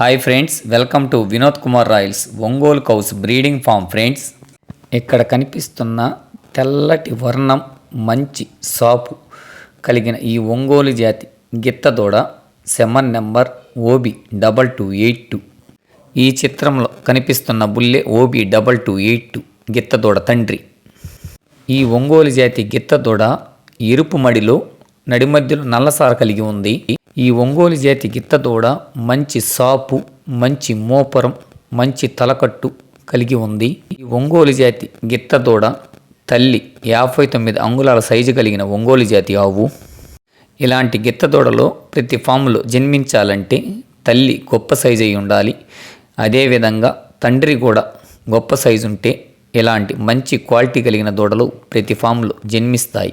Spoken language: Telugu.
Hi friends welcome to Vinod Kumar Royals Ongole cows breeding farm friends ఇక్కడ కనిపిస్తున్న తెల్లటి వర్ణం మంచి సాపు కలిగిన ఈ ఒంగోలు జాతి గిత్తదూడ semen number OB double two eight two. ఈ చిత్రంలో కనిపిస్తున్న బుల్లె OB double two eight two గిత్తదూడ తండ్రి. ఈ ఒంగోలు జాతి గిత్తదూడ ఎరుపు మడిలో నడిమధ్యలో నల్లసార కలిగి ఉంది. ఈ ఒంగోలు జాతి గిత్తదూడ మంచి సాపు మంచి మోపరం మంచి తలకట్టు కలిగి ఉంది. ఈ ఒంగోలు జాతి గిత్తదూడ తల్లి యాభై తొమ్మిది అంగుళాల సైజు కలిగిన ఒంగోలు జాతి ఆవు. ఇలాంటి గిత్తదూడలో ప్రతి ఫామ్లో జన్మించాలంటే తల్లి గొప్ప సైజు అయి ఉండాలి. అదేవిధంగా తండ్రి కూడా గొప్ప సైజు ఉంటే ఇలాంటి మంచి క్వాలిటీ కలిగిన దూడలు ప్రతి ఫామ్లో జన్మిస్తాయి.